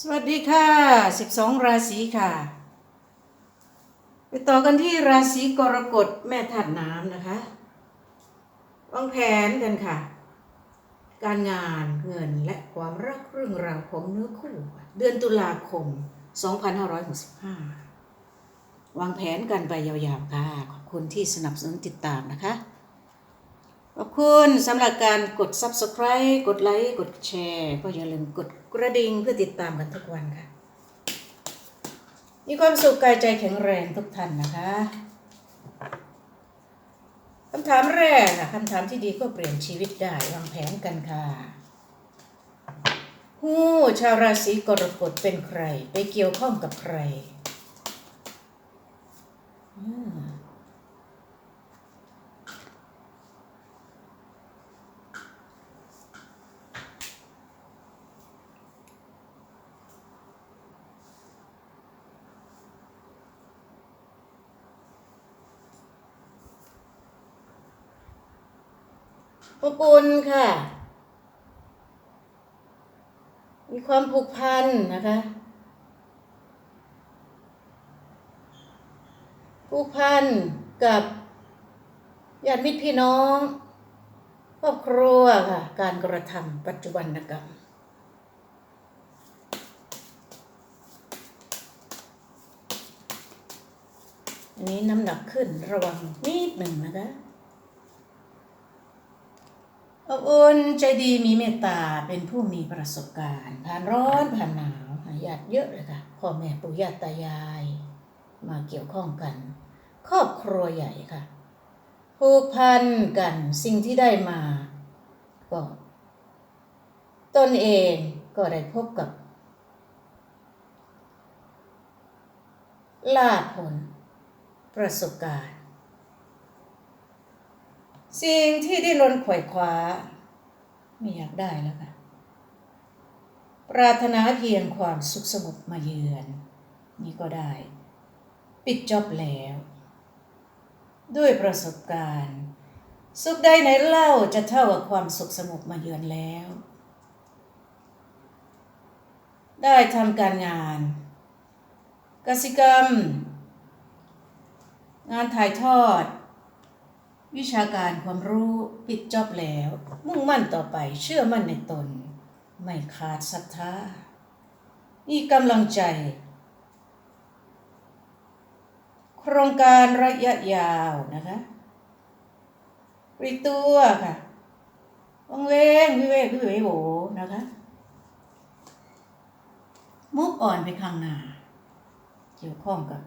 สวัสดีค่ะ 12 ราศีค่ะ ไปต่อกันที่ราศีกรกฎแม่ธาตุน้ำนะคะ วางแผนกันค่ะ การงานเงินและความรักเรื่องราวของเนื้อคู่ เดือนตุลาคม 2565 วางแผนกันไปยาวๆค่ะ ขอบคุณที่สนับสนุนติดตามนะคะ ขอบคุณสำหรับการกด Subscribe กดไลค์ กดแชร์ ก็อย่าลืมกดกระดิ่งเพื่อติดตามกันทุกวันค่ะ มีความสุขกายใจแข็งแรงทุกท่านนะคะคำถามแรกค่ะคำถามที่ดีก็เปลี่ยนชีวิตได้วางแผนกันค่ะหู้ชาวราศีกรกฎเป็นใคร ไปเกี่ยวข้องกับใคร อบอุ่นค่ะ มีความผูกพันนะคะ ผูกพันกับญาติมิตรพี่น้องครอบครัวค่ะ การกระทำปัจจุบันกรรมอันนี้น้ำหนักขึ้นระวังนิดหนึ่งนะคะ อุ่นใจดีมีเมตตาเป็นผู้มีประสบการณ์ ผ่านร้อนผ่านหนาวญาติเยอะเลยค่ะพ่อแม่ปู่ย่าตายาย มาเกี่ยวข้องกัน ครอบครัวใหญ่ค่ะผูกพันกันสิ่งที่ได้มาก็ตนเองก็ได้พบกับ ลาภผล ประสบการณ์ สิ่งที่ดิ้นรนขว่คว้า ไม่อยากได้แล้วค่ะ ปรารถนาเพียงความสุขสงบมาเยือน นี่ก็ได้ ปิดจอบแล้ว ด้วยประสบการณ์ สุขใดไหนเล่าจะเท่ากับความสุขสงบมาเยือนแล้ว ได้ทำการงาน กสิกรรม งานถ่ายทอด วิชาการความรู้ปิดจอบแล้ว มุ่งมั่นต่อไปเชื่อมั่นในตน ไม่ขาดศรัทธามีกำลังใจ โครงการระยะยาวนะคะปรีตัวค่ะวังเวงวิเวกวิเวโหนะคะ มุกอ่อนไปข้างหน้า เกี่ยวข้องกับ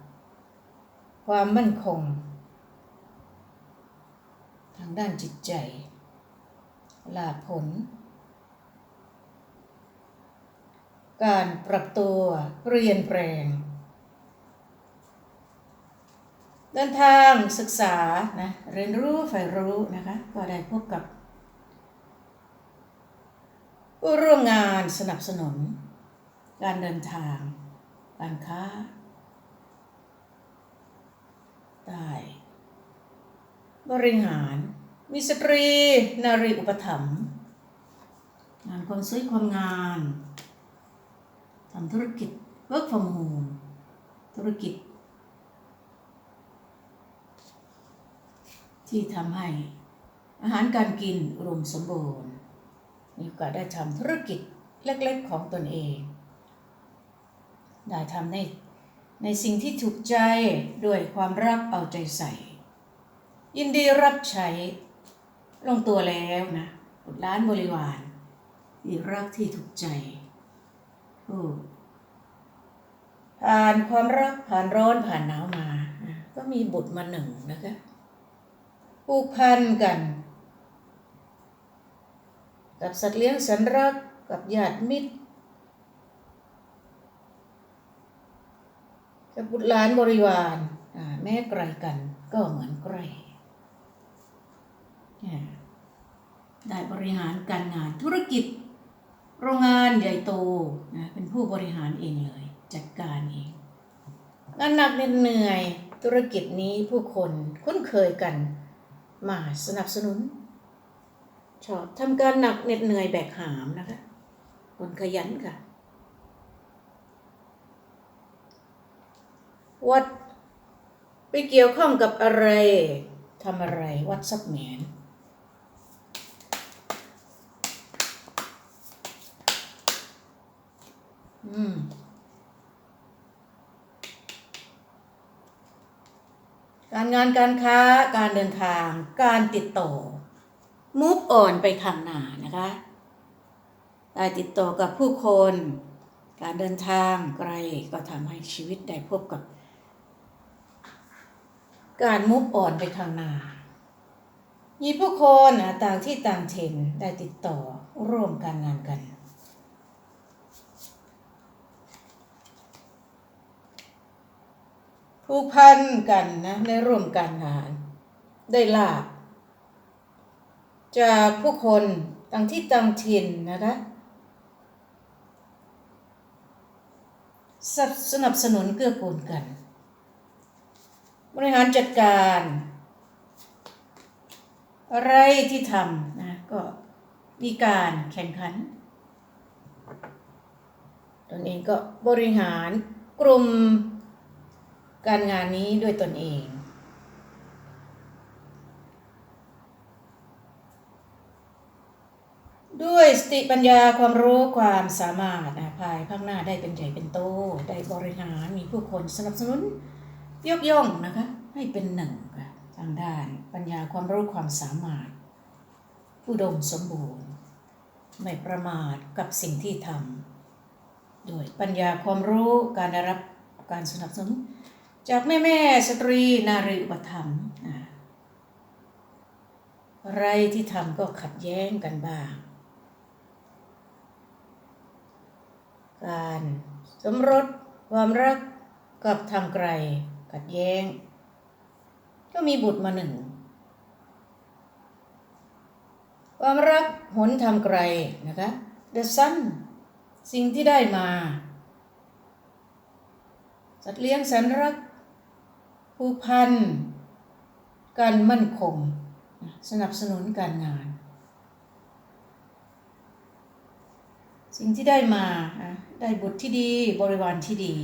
ความมั่นคงางด้านจิตใจ ลาผล การปรับตัวเปลี่ยนแปลง เดินทางศึกษานะเรียนรู้ฝ่ายรู้นะคะ ก็ได้พบกับ ผู้ร่วมงานสนับสนุน การเดินทาง การค้าได้บริหาร มีสตรีนารีอุปถัมภ์งานความสวยความงามทำธุรกิจ work from home ธุรกิจ ที่ทำให้อาหารการกินอุดมสมบูรณ์ มีโอกาสได้ทำธุรกิจเล็กๆของตนเอง ได้ทำในในสิ่งที่ถูกใจด้วยความรักเอาใจใส่ ยินดีรับใช้ ลงตัวแล้วนะบุตรล้านบริวารที่รักที่ถูกใจโอ้ผ่านความรักผ่านร้อนผ่านหนาวมานะก็มีบุตรมาหนึ่งนะคะผูกพันกัน กับสัตว์เลี้ยงสันรักกับญาติมิตรกับบุตรหลานบริวารอ่าแม้ไกลกันก็เหมือนใกล้ ได้บริหารการงานธุรกิจ โรงงานใหญ่โตนะเป็นผู้บริหารเองเลย จัดการเองงานหนักเหนื่อยธุรกิจนี้ผู้คนคุ้นเคยกัน มาสนับสนุน ชอบทำการหนักเหน็ดเหนื่อยแบกหามนะคะ คนขยันค่ะ วัดไปเกี่ยวข้องกับอะไรทำอะไรวัดสักแหมน อืมการงานการค้าการเดินทาง การติดต่อ move on ไปข้างหน้านะคะได้ติดต่อกับผู้คน การเดินทางไกลก็ทำให้ชีวิตได้พบกับ การ move on ไปข้างหน้า มีผู้คนต่างที่ต่างถิ่นได้ติดต่อร่วมการงานกัน ผูกพันกันนะในร่วมการงาน ได้ลาบจากผู้คนต่างที่ต่างถิ่นนะคะสนับสนับสนุนเกื้อกูลกัน บริหารจัดการ อะไรที่ทำนะก็มีการแข่งขันตนเองก็บริหารกลุ่ม การงานนี้ด้วยตนเอง ด้วยสติปัญญาความรู้ความสามารถนะภายภาคหน้าได้เป็นใหญ่เป็นโต ได้บริหารมีผู้คนสนับสนุนยกย่องนะคะ ให้เป็นหนึ่งทางด้านปัญญาความรู้ความสามารถ อุดมสมบูรณ์ ไม่ประมาทกับสิ่งที่ทำด้วยปัญญาความรู้การได้รับการสนับสนุน จากแม่แม่สตรีนารีอุปถัมภ์อ่าอะไรที่ทำก็ขัดแย้งกันบ้าง การสมรสความรักกับทางไกลขัดแย้ง ก็มีบุตรมาหนึ่ง ความรักหนทางไกลนะคะ The Sun สิ่งที่ได้มา สัตว์เลี้ยงแสนรัก ผูกพันการมั่นคง สนับสนุนการงาน สิ่งที่ได้มาได้บุตรที่ดีบริวารที่ดี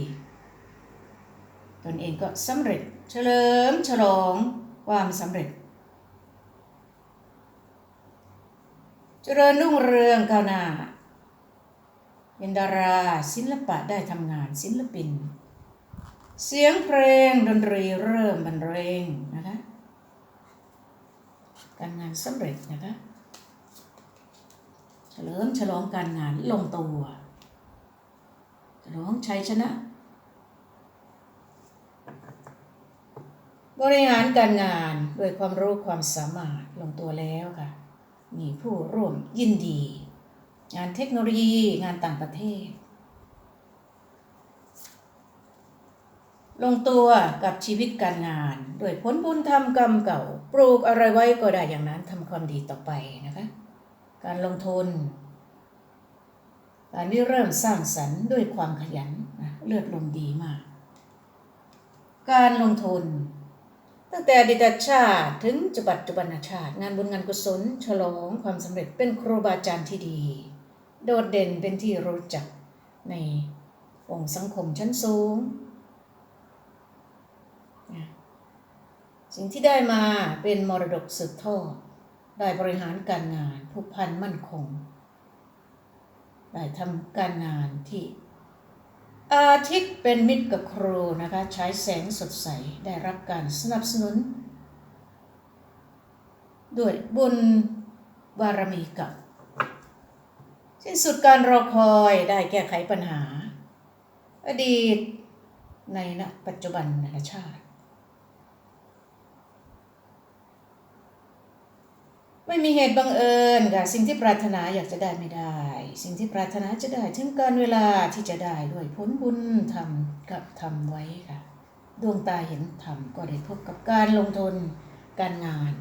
ตนเองก็สำเร็จเฉลิมฉลองความสำเร็จ เจริญรุ่งเรืองก้าวหน้าเป็นดาราศิลปะได้ทำงานศิลปิน เสียงเพลงดนตรีเริ่มบรรเลงนะคะการงานสำเร็จนะคะเฉลิมฉลองการงานลงตัวฉลองชัยชนะ บริหารการงานด้วยความรู้ความสามารถลงตัวแล้วค่ะ มีผู้ร่วมยินดี งานเทคโนโลยีงานต่างประเทศ ลงตัวกับชีวิตการงาน ด้วยผลบุญทำกรรมเก่า ปลูกอะไรไว้ก็ได้อย่างนั้นทำความดีต่อไปนะคะ การลงทุน การริเริ่มสร้างสรรค์ด้วยความขยันนะเลือดลมดีมาก การลงทุน ตั้งแต่ดีตชาติถึงปัจจุบันชาติ งานบุญงานกุศล ฉลองความสำเร็จเป็นครูบาอาจารย์ที่ดี โดดเด่นเป็นที่รู้จักในองค์สังคมชั้นสูง สิ่งที่ได้มาเป็นมรดกสืบทอดได้บริหารการงานผูกพันมั่นคง ได้ทำการงานที่อาทิตย์เป็นมิตรกับครูนะคะ ใช้แสงสดใสได้รับการสนับสนุน ด้วยบุญบารมีกับ สิ้นสุดการรอคอยได้แก้ไขปัญหา อดีตในณปัจจุบันนชาติ ไม่มีเหตุบังเอิญค่ะสิ่งที่ปรารถนาอยากจะได้ไม่ได้ สิ่งที่ปรารถนาจะได้ถึงการเวลาที่จะได้ด้วยผลบุญทำกับทำไว้ค่ะ ดวงตาเห็นธรรมก็ได้พบกับการลงทุนการงาน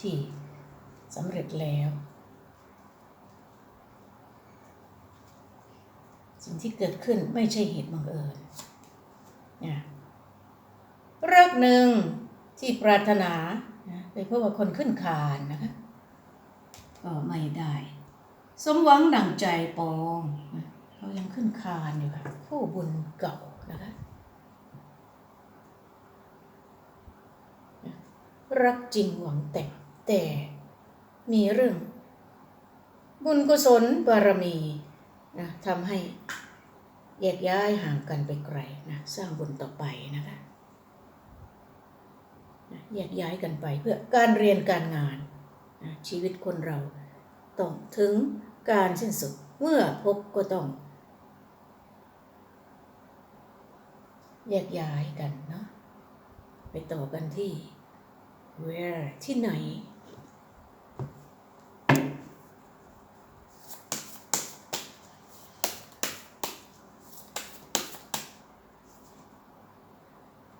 ที่สำเร็จแล้ว สิ่งที่เกิดขึ้นไม่ใช่เหตุบังเอิญเนี่ยเรื่องหนึ่งที่ปรารถนา ไปพบว่าคนขึ้นคานนะคะ ก็ไม่ได้ สมหวังดังใจปองเขายังขึ้นคานอยู่ค่ะผู้บุญเก่านะคะรักจริงหวังแต่แต่มีเรื่อง บุญกุศลบารมีนะทำให้แยกย้ายห่างกันไปไกลนะ สร้างบุญต่อไปนะคะ แยกย้ายกันไปเพื่อการเรียนการงานชีวิตคนเราต้องถึงการสิ้นสุดเมื่อพบก็ต้อง แยกย้ายกันเนาะไปต่อกันที่ where ที่ไหน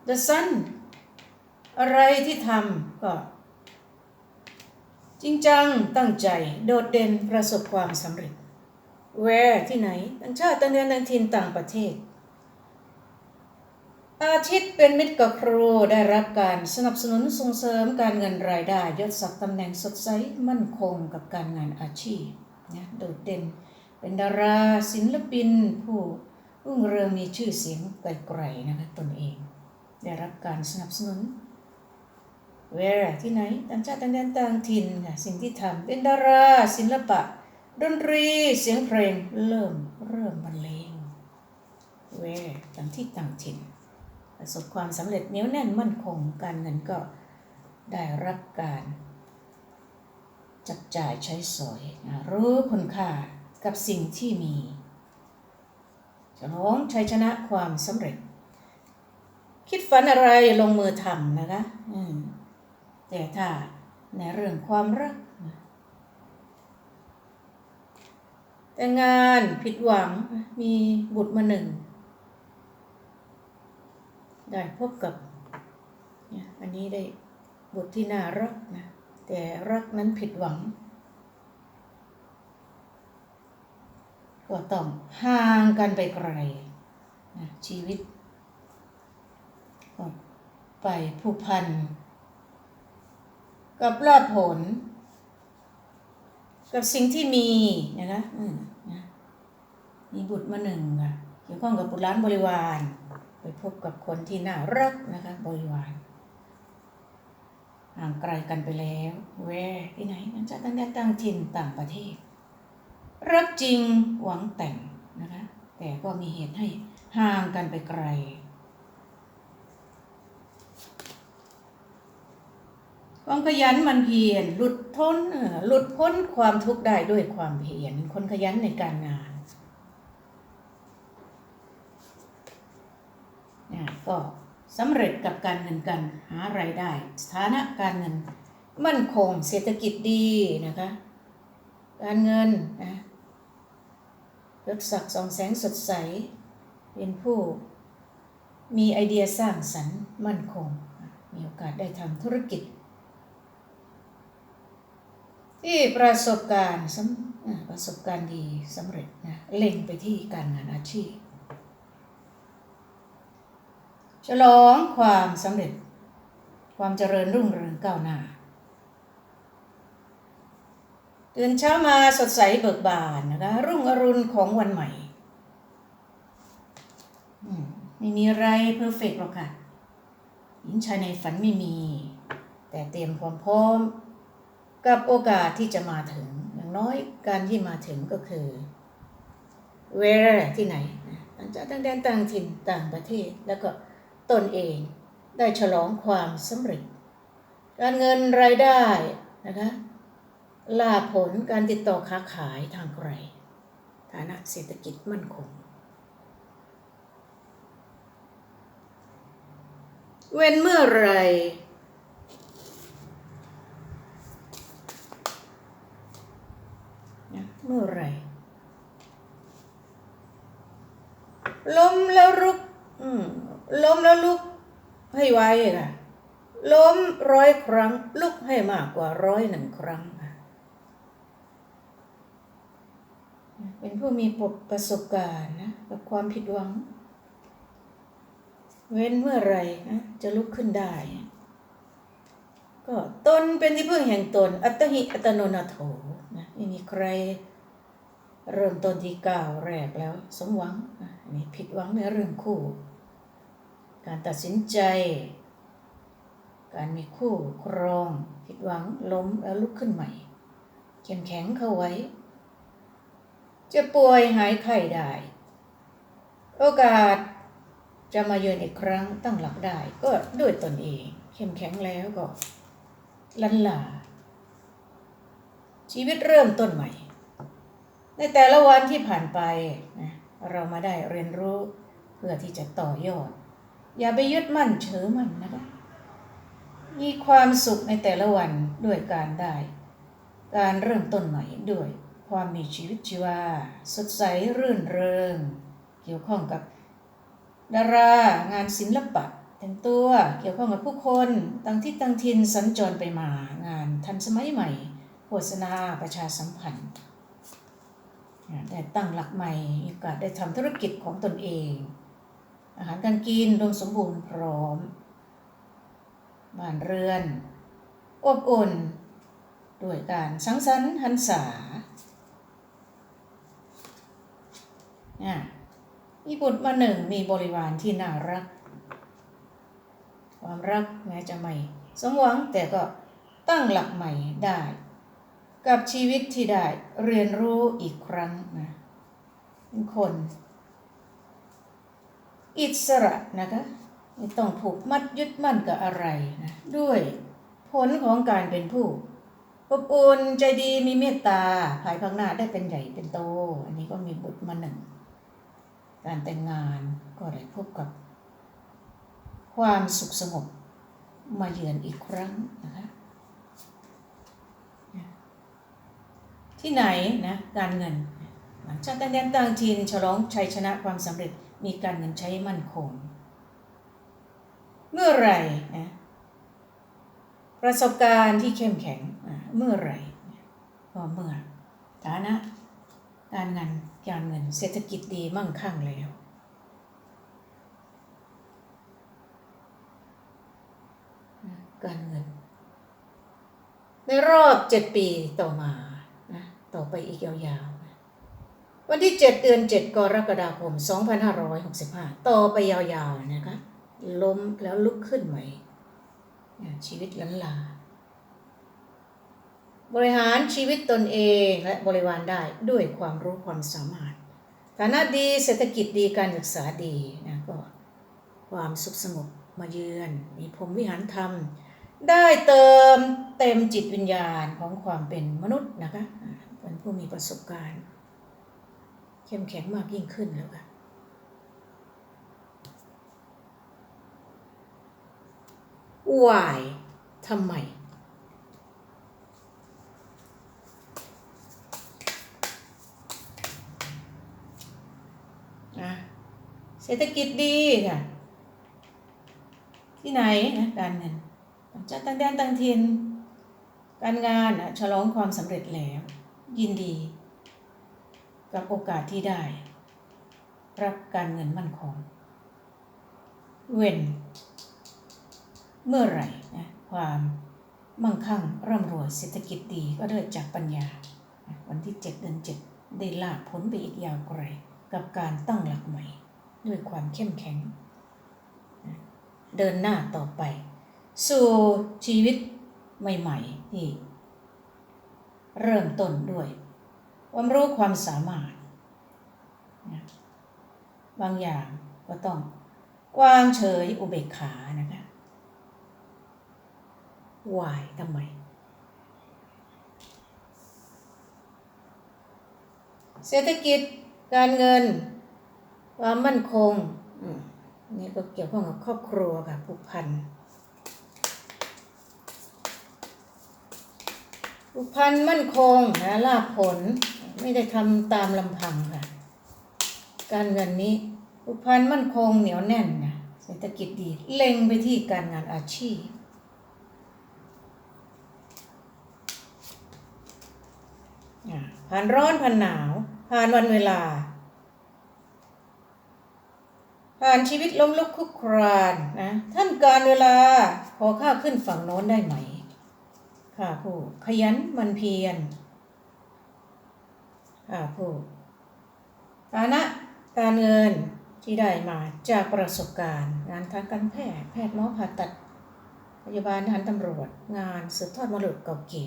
The Sun อะไรที่ทำก็จริงจังตั้งใจโดดเด่นประสบความสำเร็จ Where ที่ไหนต่างชาติต่างเดือนต่างถิ่นต่างประเทศ อาทิตย์เป็นมิตรกับครูได้รับการสนับสนุนส่งเสริมการเงินรายได้ยศศักดิ์ตำแหน่งสดใสมั่นคงกับการงานอาชีพนะโดดเด่น เป็นดาราศิลปิน ผู้รุ่งเรืองมีชื่อเสียงไกลๆนะคะตนเอง ได้รับการสนับสนุน Where ที่ไหนต่างชาติต่างแดนต่างถิ่นค่ะสิ่งที่ทำเป็นดาราศิลปะ ดนตรีเสียงเพลงเริ่มเริ่มบรรเลง Where ต่างที่ต่างถิ่นประสบความสำเร็จเหนียวแน่นมั่นคงการเงินก็ได้รับการจับจ่ายใช้สอยนะรู้คุณค่ากับสิ่งที่มีฉลองชัยชนะความสำเร็จ คิดฝันอะไรลงมือทำนะคะอืม แต่ถ้าในเรื่องความรัก แต่งานผิดหวังมีบุตรมาหนึ่ง ได้พบกับเนี่ยอันนี้ได้บทที่น่ารักนะ แต่รักนั้นผิดหวังก็ต้องห่างกันไปไกลนะชีวิตก็ไปผูกพัน กับลาภผล กับสิ่งที่มีนะคะมนะมีบุตรมาหนึ่งค่ะเกี่ยวข้องกับบุตรล้านบริวาร ไปพบกับคนที่น่ารักนะคะบริวารห่างไกลกันไปแล้ว แวที่ไหนนั่นจะตั้งแต่ต่างถิ่นต่างประเทศ รักจริงหวังแต่งนะคะ แต่ก็มีเหตุให้ห่างกันไปไกล ความขยันมันเพียรหลุดพ้นหลุดพ้นความทุกข์ได้ด้วยความเพียรคนขยันในการงานเนี่ยก็สำเร็จกับการเงินกันหารายได้ สถานะการเงินมั่นคงเศรษฐกิจดีนะคะ การเงินนะยศศักดิ์สองแสงสดใส เป็นผู้มีไอเดียสร้างสรรค์มั่นคง มีโอกาสได้ทำธุรกิจ ที่ประสบการณ์ประสบการณ์ดีสำเร็จนะเล็งไปที่การงานอาชีพ ฉลองความสำเร็จ ความเจริญรุ่งเรืองก้าวหน้าตื่นเช้ามาสดใสเบิกบานนะคะรุ่งอรุณของวันใหม่อืมไม่มีอะไรเพอร์เฟกหรอกค่ะหญิงชายในฝันไม่มี แต่เตรียมความพร้อม กับโอกาสที่จะมาถึง อย่างน้อยการที่มาถึงก็คือ where ที่ไหนต่างจากต่างแดนต่างถิ่นต่างประเทศ แล้วก็ตนเองได้ฉลองความสำเร็จ การเงินรายได้นะคะลาผลการติดต่อค้าขายทางไกลฐานะเศรษฐกิจมั่นคง เว้นเมื่อไรนะเมื่อไรล้มแล้วลุก อืมล้มแล้วลุก ให้ไวค่ะ ล้มร้อยครั้ง ลุกให้มากกว่าร้อยหนึ่งครั้งค่ะ เป็นผู้มีประสบการณ์นะกับความผิดหวัง เว้นเมื่อไรนะจะลุกขึ้นได้ ก็ตนเป็นที่พึ่งแห่งตน อัตหิอัตโนนาโถนะไม่มีใคร เริ่มต้นที่ก้าวแรกแล้วสมหวังนะอันนี้ผิดหวังในเรื่องคู่ การตัดสินใจ การมีคู่ครอง ผิดหวังล้มแล้วลุกขึ้นใหม่เข้มแข็งเข้าไว้ จะป่วยหายไข้ได้ โอกาสจะมาเยือนอีกครั้งตั้งหลักได้ ก็ด้วยตนเอง เข้มแข็งแล้วก็ลันลาชีวิตเริ่มต้นใหม่ ในแต่ละวันที่ผ่านไปนะเรามาได้เรียนรู้เพื่อที่จะต่อยอด อย่าไปยึดมั่นเชื่อมั่นนะคะมีความสุขในแต่ละวันด้วยการได้ การเริ่มต้นใหม่ด้วย ความมีชีวิตชีวา สดใสรื่นเริง เกี่ยวข้องกับดารางานศิลปะแต่งตัวเกี่ยวข้องกับผู้คนต่างที่ต่างถิ่นสัญจรไปมางานทันสมัยใหม่ โฆษณาประชาสัมพันธ์ ได้ตั้งหลักใหม่มีโอกาสได้ทำธุรกิจของตนเอง อาหารการกินรวมสมบูรณ์พร้อม บ้านเรือน อบอุ่น ด้วยการสังสรรค์หันษามีบุตรมาหนึ่งมีบริวารที่น่ารัก ความรักแม้จะไม่สมหวังแต่ก็ตั้งหลักใหม่ได้ กับชีวิตที่ได้เรียนรู้อีกครั้งนะคน อิสระนะคะไม่ต้องผูกมัดยึดมั่นกับอะไรนะด้วยผลของการเป็นผู้อบอุ่นใจดีมีเมตตาภายภาคหน้าได้เป็นใหญ่เป็นโต อันนี้ก็มีบุตรมาหนึ่ง การแต่งงานก็ได้พบกับ ความสุขสงบมาเยือนอีกครั้งนะคะ ที่ไหนนะการเงินหลังจากแต่งแดนต่างถิ่นฉลองชัยชนะความสำเร็จมีการเงินใช้มั่นคง เมื่อไหร่นะประสบการณ์ที่เข้มแข็งเมื่อไหร่ก็เมื่อฐานะการเงินการเงินเศรษฐกิจดีมั่งคั่งแล้วการเงิน ในรอบเจ็ดปีต่อมา ต่อไปอีกยาวๆ วันที่ 7 เดือน 7 กรกฎาคม 2565 ต่อไปยาวๆ นะคะ ล้มแล้วลุกขึ้นใหม่ ชีวิตลันลา บริหารชีวิตตนเองและบริวารได้ด้วยความรู้ความสามารถ ฐานะดีเศรษฐกิจดีการศึกษาดีนะก็ความสุขสงบมาเยือน มีพรมวิหารธรรมได้เติมเต็มจิตวิญญาณของความเป็นมนุษย์นะคะ ผู้มีประสบการณ์ เข้มแข็งมากยิ่งขึ้นแล้วค่ะวายทำไม เศรษฐกิจดีค่ะ ที่ไหนนะการเงินจะต่างแดนต่างถิ่นการงานฉลองความสำเร็จแล้ว ยินดี กับโอกาสที่ได้ รับการเงินมั่นคงเว้นเมื่อไหร่นะความมั่งคั่งร่ำรวยเศรษฐกิจดีก็เกิดจากปัญญา วันที่เจ็ดเดือนเจ็ดได้ลาบผลไปอีกยาวไกลกับการตั้งหลักใหม่ ด้วยความเข้มแข็ง เดินหน้าต่อไป สู่ชีวิตใหม่ ๆ ที่ เริ่มต้นด้วย ความรู้ความสามารถบางอย่างก็ต้องวางเฉยอุเบกขานะคะวายทำไม เศรษฐกิจการเงิน ความมั่นคงนี่ก็เกี่ยวข้องกับครอบครัวค่ะผูกพัน ผูกพันมั่นคงนะลาภผล ไม่ได้ทำตามลำพังค่ะ การเงินนี้ผูกพันมั่นคงเหนียวแน่นนะเศรษฐกิจดีเล็งไปที่การงานอาชีพผ่านร้อนผ่านหนาวผ่านวันเวลา ผ่านชีวิตล้มลุกคุกครานนะท่านการเวลาขอข้าขึ้นฝั่งโน้นได้ไหม ข้าผู้ขยันมันเพียรข้าผู้ฐานะการเงินที่ได้มาจากประสบการณ์ งานทางการแพทย์แพทย์หมอผ่าตัดพยาบาลทหารตำรวจ งานสืบทอดมรดกเก่าเก๋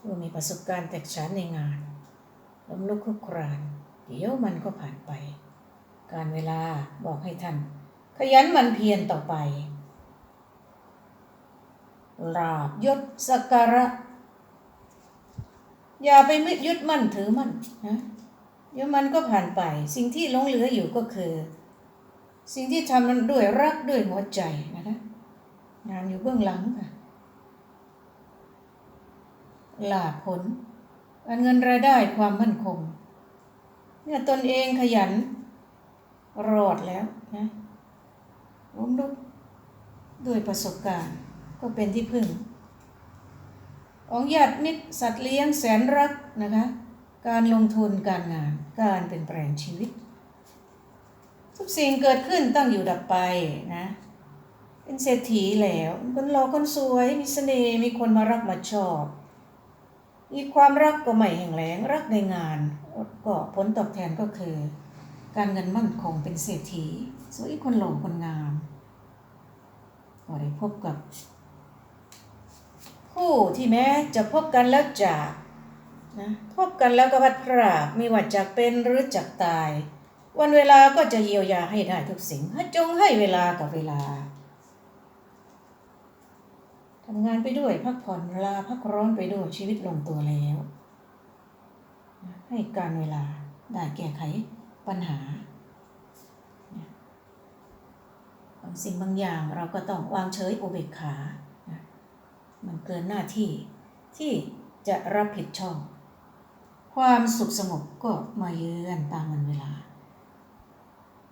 ผู้มีประสบการณ์แตกฉานในงานล้มลุกคลุกครานเดี๋ยวมันก็ผ่านไป การเวลาบอกให้ท่านขยันมันเพียรต่อไป ลาบยศสักการะ อย่าไปมิดยึดมั่นถือมั่นนะเดี๋ยวมันก็ผ่านไป สิ่งที่หลงเหลืออยู่ก็คือ สิ่งที่ทำนั้นด้วยรักด้วยหัวใจนะคะงานอยู่เบื้องหลังค่ะลาผลการเงินรายได้ความมั่นคง เนี่ยตนเองขยัน รอดแล้วนะล้มลุกด้วยประสบการณ์ ก็เป็นที่พึ่งของญาติมิตรสัตว์เลี้ยงแสนรักนะคะ การลงทุนการงานการเปลี่ยนแปลงชีวิต ทุกสิ่งเกิดขึ้นตั้งอยู่ดับไปนะ เป็นเศรษฐีแล้วคนหล่อคนสวยมีเสน่ห์มีคนมารักมาชอบอีความรักก็ไม่แห่งแรงรักในงานก็ผลตอบแทนก็คือ การเงินมั่นคงเป็นเศรษฐีสวยคนหล่อคนงามก็ได้พบกับ ผู้ที่แม้จะพบกันแล้วจากนะพบกันแล้วก็พัดพรากม่ว่าจะเป็นหรือจากตาย วันเวลาก็จะเยียวยาให้ได้ทุกสิ่งให้จงให้เวลากับเวลาทำงานไปด้วยพักผ่อนลาพักร้อนไปด้วยชีวิตลงตัวแล้ว ให้การเวลาได้แก้ไขปัญหาบางสิ่งบางอย่างเราก็ต้องวางเฉยอุเบกขา เกินหน้าที่ที่จะรับผิดชอบ ความสุขสงบก็มาเยือนตามวันเวลา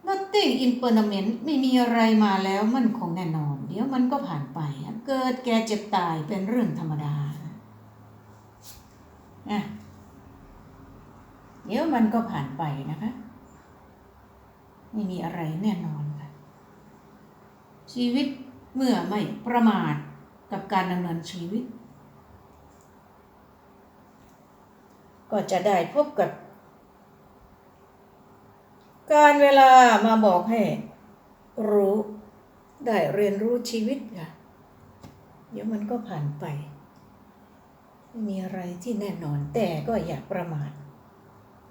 nothing impermanent ไม่มีอะไรมาแล้วมันคงแน่นอน เดี๋ยวมันก็ผ่านไป เกิดแก่เจ็บตายเป็นเรื่องธรรมดานะเดี๋ยวมันก็ผ่านไปนะคะ ไม่มีอะไรแน่นอนค่ะชีวิตเมื่อไม่ประมาท กับการดำเนินชีวิต ก็จะได้พบกับ การเวลามาบอกให้ รู้ได้เรียนรู้ชีวิตค่ะเดี๋ยวมันก็ผ่านไป ไม่มีอะไรที่แน่นอนแต่ก็อย่าประมาท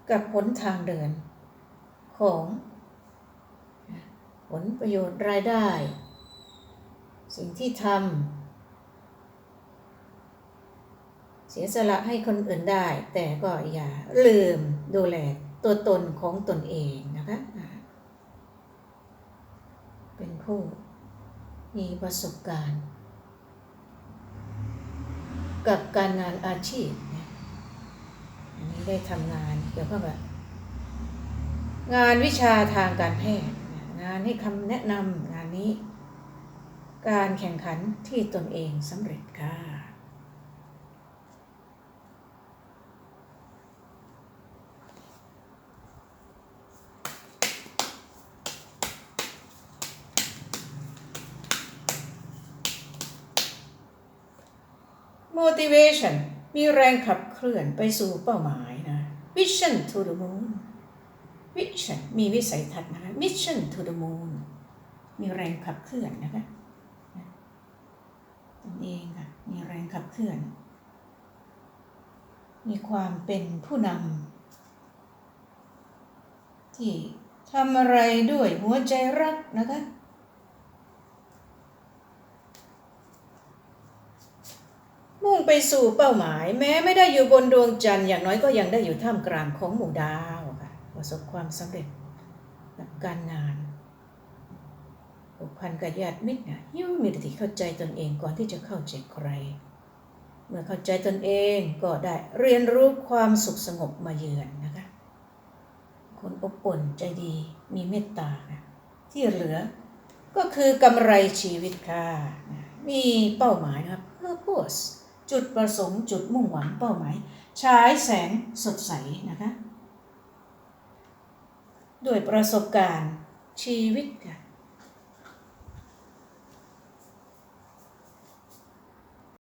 กับผลทางเดินของผลประโยชน์รายได้ สิ่งที่ทำ เสียสละให้คนอื่นได้ แต่ก็อย่าลืมดูแลตัวตนของตนเองนะคะ เป็นผู้มีประสบการณ์ กับการงานอาชีพนะอันนี้ได้ทำงานเกี่ยวกับแบบงานวิชาทางการแพทย์งานให้คำแนะนำงานนี้ การแข่งขันที่ตนเองสำเร็จค่ะ motivation มีแรงขับเคลื่อนไปสู่เป้าหมายนะ vision to the moon vision มีวิสัยทัศน์นะคะ mission to the moon มีแรงขับเคลื่อนนะคะตนเองค่ะมีแรงขับเคลื่อน มีความเป็นผู้นำที่ทำอะไรด้วยหัวใจรักนะคะ มุ่ง ไปสู่เป้าหมาย แม้ไม่ได้อยู่บนดวงจันทร์อย่างน้อยก็ยังได้อยู่ท่ามกลางของหมู่ดาวค่ะประสบความสำเร็จกับการงานผูกพันกับญาติมิตรนะฮิวมิติเข้าใจตนเองก่อนที่จะเข้าใจใคร เมื่อเข้าใจตนเองก็ได้เรียนรู้ความสุขสงบมาเยือนนะคะ คนอบอุ่นใจดีมีเมตตานะที่เหลือก็คือกำไรชีวิตค่ะนะมีเป้าหมายนะครับ purpose จุดประสงค์จุดมุ่งหวังเป้าหมายฉายแสงสดใสนะคะ ด้วยประสบการณ์ชีวิตค่ะ